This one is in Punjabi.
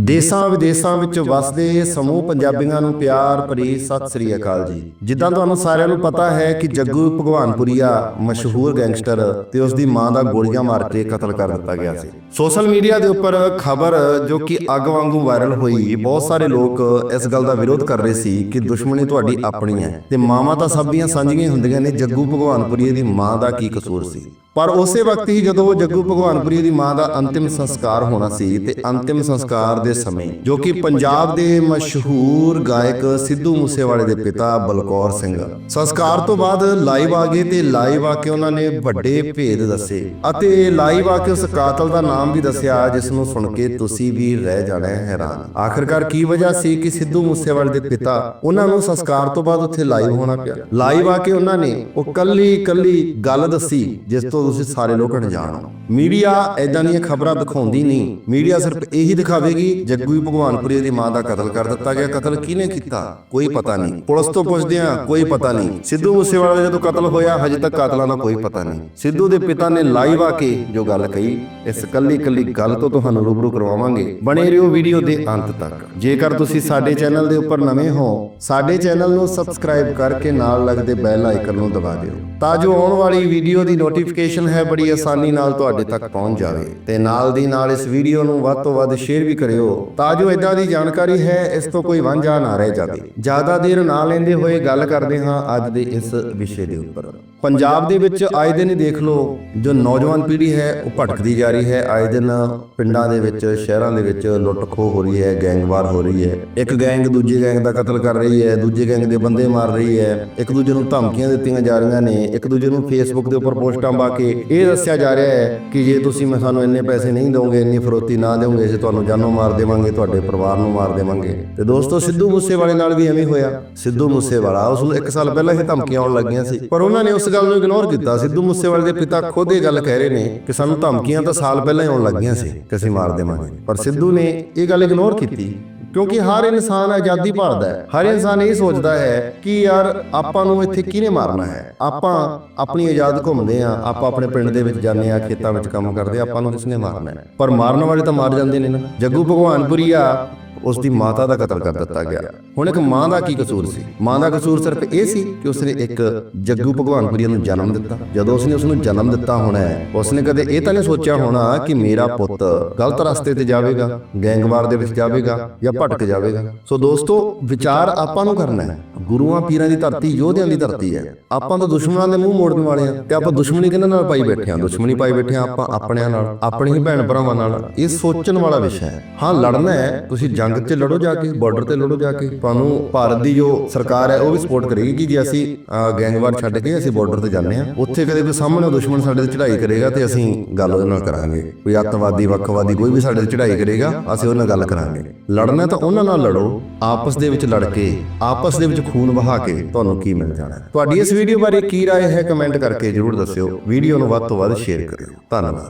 ਦੇਸਾਂ ਵਿਦੇਸਾਂ ਵਿੱਚ ਵਸਦੇ ਸਮੂਹ ਪੰਜਾਬੀਆਂ ਨੂੰ ਪਿਆਰ ਭਰੀ ਸਤਿ ਸ੍ਰੀ ਅਕਾਲ ਜੀ। ਜਿੱਦਾਂ ਤੁਹਾਨੂੰ ਸਾਰਿਆਂ ਨੂੰ ਪਤਾ ਹੈ ਕਿ ਜੱਗੂ ਭਗਵਾਨਪੁਰੀਆ ਮਸ਼ਹੂਰ ਗੈਂਗਸਟਰ ਤੇ ਉਸ ਦੀ ਮਾਂ ਦਾ ਗੋਲੀਆਂ ਮਾਰ ਕੇ ਕਤਲ ਕਰ ਦਿੱਤਾ ਗਿਆ ਸੀ। ਸੋਸ਼ਲ ਮੀਡੀਆ ਦੇ ਉੱਪਰ ਖਬਰ ਜੋ ਕਿ ਅੱਗ ਵਾਂਗੂ ਵਾਇਰਲ ਹੋਈ, ਬਹੁਤ ਸਾਰੇ ਲੋਕ ਇਸ ਗੱਲ ਦਾ ਵਿਰੋਧ ਕਰ ਰਹੇ ਸੀ ਕਿ ਦੁਸ਼ਮਣੀ ਤੁਹਾਡੀ ਆਪਣੀ ਹੈ। ਤੇ ਮਾਵਾਂ ਤਾਂ ਸਭ ਦੀਆਂ ਸਾਂਝੀਆਂ ਹੀ ਹੁੰਦੀਆਂ ਨੇ, ਜੱਗੂ ਭਗਵਾਨਪੁਰੀਆ ਦੀ ਮਾਂ ਦਾ ਕੀ ਕਸੂਰ ਸੀ? ਪਰ ਉਸੇ ਵਕਤ ਹੀ ਜਦੋਂ ਉਹ ਜੱਗੂ ਭਗਵਾਨਪੁਰੀ ਦੀ ਮਾਂ ਦਾ ਅੰਤਿਮ ਸੰਸਕਾਰ ਹੋਣਾ ਸੀ ਤੇ ਅੰਤਿਮ ਸੰਸਕਾਰ ਦੇ ਸਮੇਂ, ਜੋ ਕਿ ਪੰਜਾਬ ਦੇ ਮਸ਼ਹੂਰ ਗਾਇਕ ਸਿੱਧੂ ਮੂਸੇਵਾਲੇ ਦੇ ਪਿਤਾ ਬਲਕੌਰ ਸਿੰਘ। ਸੰਸਕਾਰ ਤੋਂ ਬਾਅਦ ਲਾਈਵ ਆ ਗਏ ਤੇ ਲਾਈਵ ਆ ਕੇ ਉਹਨਾਂ ਨੇ ਵੱਡੇ ਭੇਦ ਦੱਸੇ ਅਤੇ ਲਾਈਵ ਆ ਕੇ ਉਸ ਕਾਤਲ ਦਾ ਨਾਮ ਵੀ ਦੱਸਿਆ, ਜਿਸ ਨੂੰ ਸੁਣ ਕੇ ਤੁਸੀਂ ਵੀ ਰਹਿ ਜਾਣਾ ਹੈਰਾਨ। ਆਖਰਕਾਰ ਕੀ ਵਜ੍ਹਾ ਸੀ ਕਿ ਸਿੱਧੂ ਮੂਸੇਵਾਲੇ ਦੇ ਪਿਤਾ ਉਹਨਾਂ ਨੂੰ ਸੰਸਕਾਰ ਤੋਂ ਬਾਅਦ ਉੱਥੇ ਲਾਈਵ ਹੋਣਾ ਪਿਆ? ਲਾਈਵ ਆ ਕੇ ਉਹਨਾਂ ਨੇ ਉਹ ਕੱਲੀ ਕੱਲੀ ਗੱਲ ਦੱਸੀ, ਜਿਸ ਤੋਂ ਤੁਸੀਂ ਸਾਰੇ ਲੋਕ ਅਣਜਾਣ ਹੋ। ਮੀਡੀਆ ਐਦਾਂ ਦੀਆਂ ਖਬਰਾਂ ਦਿਖਾਉਂਦੀ ਨਹੀਂ। ਮੀਡੀਆ ਸਿਰਫ ਇਹੀ ਦਿਖਾਵੇਗੀ ਜੱਗੂ ਭਗਵਾਨਪੁਰੀ ਦੀ ਮਾਂ ਦਾ ਕਤਲ ਕਰ ਦਿੱਤਾ ਗਿਆ। ਕਤਲ ਕਿਹਨੇ ਕੀਤਾ? ਕੋਈ ਪਤਾ ਨਹੀਂ। ਪੁਲਿਸ ਤੋਂ ਪੁੱਛਦੇ ਆ ਕੋਈ ਪਤਾ ਨਹੀਂ। ਸਿੱਧੂ ਮੂਸੇਵਾਲਾ ਦਾ ਜਦੋਂ ਕਤਲ ਹੋਇਆ, ਹਜੇ ਤੱਕ ਕਾਤਲਾਂ ਦਾ ਕੋਈ ਪਤਾ ਨਹੀਂ। ਸਿੱਧੂ ਦੇ ਪਿਤਾ ਨੇ ਲਾਈਵ ਆ ਕੇ ਜੋ ਗੱਲ ਕਹੀ, ਇਸ ਕੱਲੀ ਕੱਲੀ ਗੱਲ ਤੋਂ ਤੁਹਾਨੂੰ ਰੂਬਰੂ ਕਰਵਾਵਾਂਗੇ। ਬਣੇ ਰਹੋ ਵੀਡੀਓ ਦੇ ਅੰਤ ਤੱਕ। ਜੇਕਰ ਤੁਸੀਂ ਸਾਡੇ ਚੈਨਲ ਦੇ ਉੱਪਰ ਨਵੇਂ ਹੋ, ਸਾਡੇ ਚੈਨਲ ਨੂੰ ਸਬਸਕ੍ਰਾਈਬ ਕਰਕੇ ਨਾਲ ਲੱਗਦੇ ਬੈਲ ਆਈਕਨ ਨੂੰ ਦਬਾ ਦਿਓ, ਤਾਂ ਜੋ ਆਉਣ ਵਾਲੀ ਵੀਡੀਓ ਦੀ ਨੋਟੀਫਿਕੇਸ਼ਨ ਹੈ, ਬੜੀ ਆਸਾਨੀ ਨਾਲ ਤੁਹਾਡੇ ਤੱਕ ਪਹੁੰਚ ਜਾਵੇ। ਤੇ ਨਾਲ ਦੀ ਨਾਲ ਇਸ ਵੀਡੀਓ ਨੂੰ ਵੱਧ ਤੋਂ ਵੱਧ ਸ਼ੇਅਰ ਵੀ ਕਰਿਓ। ਤਾਂ ਜੋ ਇਦਾਂ ਦੀ ਜਾਣਕਾਰੀ ਹੈ, ਇਸ ਤੋਂ ਕੋਈ ਵਾਂਝਾ ਨਾ ਰਹਿ ਜਾਵੇ। ਜ਼ਿਆਦਾ ਦੇਰ ਨਾ ਲੈਂਦੇ ਹੋਏ ਗੱਲ ਕਰਦੇ ਹਾਂ ਅੱਜ ਦੇ ਇਸ ਵਿਸ਼ੇ ਦੇ ਉੱਪਰ। ਪੰਜਾਬ ਦੇ ਵਿੱਚ ਆਏ ਦਿਨ ਦੇਖ ਲਓ, ਜੋ ਨੌਜਵਾਨ ਪੀੜ੍ਹੀ ਹੈ, ਉਹ ਭਟਕਦੀ ਜਾ ਰਹੀ ਹੈ। ਆਏ ਦਿਨ ਪਿੰਡਾਂ ਦੇ ਵਿੱਚ, ਸ਼ਹਿਰਾਂ ਦੇ ਵਿੱਚ ਲੁੱਟ ਹੋ ਰਹੀ ਹੈ, ਗੈਂਗਵਾਰ ਹੋ ਰਹੀ ਹੈ। ਇੱਕ ਗੈਂਗ ਦੂਜੇ ਗੈਂਗ ਦਾ ਕਤਲ ਕਰ ਰਹੀ ਹੈ, ਦੂਜੇ ਗੈਂਗ ਦੇ ਬੰਦੇ ਮਾਰ ਰਹੀ ਹੈ। ਇੱਕ ਦੂਜੇ ਨੂੰ ਧਮਕੀਆਂ ਦਿੱਤੀਆਂ ਜਾ ਰਹੀਆਂ ਨੇ, ਇੱਕ ਦੂਜੇ ਨੂੰ ਫੇਸਬੁੱਕ ਦੇ ਉੱਪਰ ਪੋਸਟਾਂ ਪਾ ਕੇ ਇਹ ਦੱਸਿਆ ਜਾ ਰਿਹਾ ਹੈ ਕਿ ਜੇ ਤੁਸੀਂ ਮੈਂ ਸਾਨੂੰ ਇੰਨੇ ਪੈਸੇ ਨਹੀਂ ਦੋਗੇ ਇੰਨੀ ਫਰੋਤੀ ਨਾ ਦਿਓਗੇ, ਅਸੀਂ ਤੁਹਾਨੂੰ ਜਾਨੋਂ ਮਾਰ ਦੇਵਾਂਗੇ, ਤੁਹਾਡੇ ਪਰਿਵਾਰ ਨੂੰ ਮਾਰ ਦੇਵਾਂਗੇ। ਤੇ ਦੋਸਤੋ, ਸਿੱਧੂ ਮੂਸੇਵਾਲੇ ਨਾਲ ਵੀ ਐਵੇਂ ਹੋਇਆ। ਸਿੱਧੂ ਮੂਸੇਵਾਲਾ, ਉਸ ਨੂੰ 1 ਸਾਲ ਪਹਿਲਾਂ ਹੀ ਧਮਕੀਆਂ ਆਉਣ ਲੱਗੀਆਂ ਸੀ। ਪਰ ਉਹਨਾਂ ਨੇ ਉਸ ਗੱਲ ਨੂੰ ਇਗਨੋਰ ਕੀਤਾ। ਸਿੱਧੂ ਮੂਸੇਵਾਲੇ ਦੇ ਪਿਤਾ ਖੁਦ ਇਹ ਗੱਲ ਕਹਿ ਰਹੇ ਨੇ ਕਿ ਸਾਨੂੰ ਧਮਕੀਆਂ ਤਾਂ ਸਾਲ ਪਹਿਲਾਂ ਹੀ ਆਉਣ ਲੱਗੀਆਂ ਸੀ ਕਿ ਅਸੀਂ ਮਾਰ ਦੇਵਾਂਗੇ। ਪਰ ਸਿੱਧੂ ਨੇ ਇਹ ਗੱਲ ਇਗਨੋਰ ਕੀਤੀ ਕਿਉਂਕਿ ਹਰ ਇਨਸਾਨ ਆਜ਼ਾਦੀ ਭਾਲਦਾ ਹੈ। ਹਰ ਇਨਸਾਨ ਇਹ ਸੋਚਦਾ ਹੈ ਕਿ ਯਾਰ ਆਪਾਂ ਨੂੰ ਇੱਥੇ ਕਿਹਨੇ ਮਾਰਨਾ ਹੈ? ਆਪਾਂ ਆਪਣੀ ਆਜ਼ਾਦ ਘੁੰਮਦੇ ਆ ਆਪਾਂ ਆਪਣੇ ਪਿੰਡ ਦੇ ਵਿੱਚ ਜਾਂਦੇ ਆ ਖੇਤਾਂ ਵਿੱਚ ਕੰਮ ਕਰਦੇ ਆ ਆਪਾਂ ਨੂੰ ਕਿਸਨੇ ਮਾਰਨਾ ਹੈ? ਪਰ ਮਾਰਨ ਵਾਲੇ ਤਾਂ ਮਾਰ ਜਾਂਦੇ ਨੇ ਨਾ। ਜੱਗੂ ਭਗਵਾਨਪੁਰੀਆ ਉਸ ਦੀ ਮਾਤਾ ਦਾ ਕਤਲ ਕਰ ਦਿੱਤਾ ਗਿਆ। ਹੁਣ ਇੱਕ ਮਾਂ ਦਾ ਕੀ ਕਸੂਰ ਸੀ? ਮਾਂ ਦਾ ਕਸੂਰ ਸਿਰਫ ਇਹ ਸੀ ਕਿ ਉਸਨੇ ਇੱਕ ਜੱਗੂ ਭਗਵਾਨਪੁਰੀਆ ਨੂੰ ਜਨਮ ਦਿੱਤਾ। ਜਦੋਂ ਉਸਨੇ ਉਸ ਨੂੰ ਜਨਮ ਦਿੱਤਾ ਹੋਣਾ ਉਸਨੇ ਕਦੇ ਇਹ ਤਾਂ ਨਹੀਂ ਸੋਚਿਆ ਹੋਣਾ ਕਿ ਮੇਰਾ ਪੁੱਤ ਗਲਤ ਰਸਤੇ ਤੇ ਜਾਵੇਗਾ, ਗੈਂਗਵਾਰ ਦੇ ਵਿੱਚ ਜਾਵੇਗਾ ਜਾਂ ਭਟਕ ਜਾਵੇਗਾ। ਸੋ ਦੋਸਤੋ, ਵਿਚਾਰ ਆਪਾਂ ਨੂੰ ਕਰਨਾ ਹੈ। ਗੁਰੂਆਂ ਪੀਰਾਂ ਦੀ ਧਰਤੀ ਯੋਧਿਆਂ ਦੀ ਧਰਤੀ ਹੈ। ਆਪਾਂ ਤਾਂ ਦੁਸ਼ਮਣਾਂ ਦੇ ਮੂੰਹ ਮੋੜਨ ਵਾਲੇ ਆ ਤੇ ਆਪਾਂ ਦੁਸ਼ਮਣੀ ਕਿਹਨਾਂ ਨਾਲ ਪਾਈ ਬੈਠੇ ਆ ਦੁਸ਼ਮਣੀ ਪਾਈ ਬੈਠੇ ਆ ਆਪਾਂ ਆਪਣਿਆਂ ਨਾਲ ਆਪਣੇ ਹੀ ਭੈਣ ਭਰਾਵਾਂ ਨਾਲ। ਇਹ ਸੋਚਣ ਵਾਲਾ ਵਿਸ਼ਾ ਹੈ। ਹਾਂ, ਲੜਨਾ ਹੈ, ਤੁਸੀਂ ਜੰਗ 'ਚ ਲੜੋ ਜਾ ਕੇ ਬਾਰਡਰ ਤੇ ਲੜੋ ਜਾ ਕੇ ਤੁਹਾਨੂੰ ਭਾਰਤ ਦੀ ਜੋ ਸਰਕਾਰ ਹੈ ਉਹ ਵੀ ਸਪੋਰਟ ਕਰੇਗੀ ਕਿ ਜੇ ਅਸੀਂ ਅਹ, ਗੈਂਗਵਾਰ ਛੱਡ ਕੇ ਅਸੀਂ ਬਾਰਡਰ ਤੇ ਜਾਂਦੇ ਆ ਉੱਥੇ ਕਦੇ ਕੋਈ ਸਾਹਮਣੇ ਦੁਸ਼ਮਣ ਸਾਡੇ ਤੇ ਚੜ੍ਹਾਈ ਕਰੇਗਾ ਤੇ ਅਸੀਂ ਗੱਲ ਉਹਦੇ ਨਾਲ ਕਰਾਂਗੇ ਕੋਈ ਅੱਤਵਾਦੀ ਵੱਖਵਾਦੀ ਕੋਈ ਵੀ ਸਾਡੇ ਤੇ ਚੜ੍ਹਾਈ ਕਰੇਗਾ ਅਸੀਂ ਉਹਨਾਂ ਨਾਲ ਗੱਲ ਕਰਾਂਗੇ ਲੜਨਾ ਤਾਂ ਉਹਨਾਂ ਨਾਲ ਲੜੋ ਆਪਸ ਦੇ ਵਿੱਚ ਲੜ ਕੇ ਆਪਸ ਦੇ ਵਿੱਚ ਖੂਨ ਵਹਾ ਕੇ ਤੁਹਾਨੂੰ ਕੀ ਮਿਲ ਜਾਣਾ ਹੈ। ਤੁਹਾਡੀ ਇਸ ਵੀਡੀਓ ਬਾਰੇ ਕੀ رائے ਹੈ ਕਮੈਂਟ ਕਰਕੇ ਜਰੂਰ ਦੱਸਿਓ ਵੀਡੀਓ ਨੂੰ ਵੱਧ ਤੋਂ ਵੱਧ ਸ਼ੇਅਰ ਕਰਿਓ ਧੰਨਵਾਦ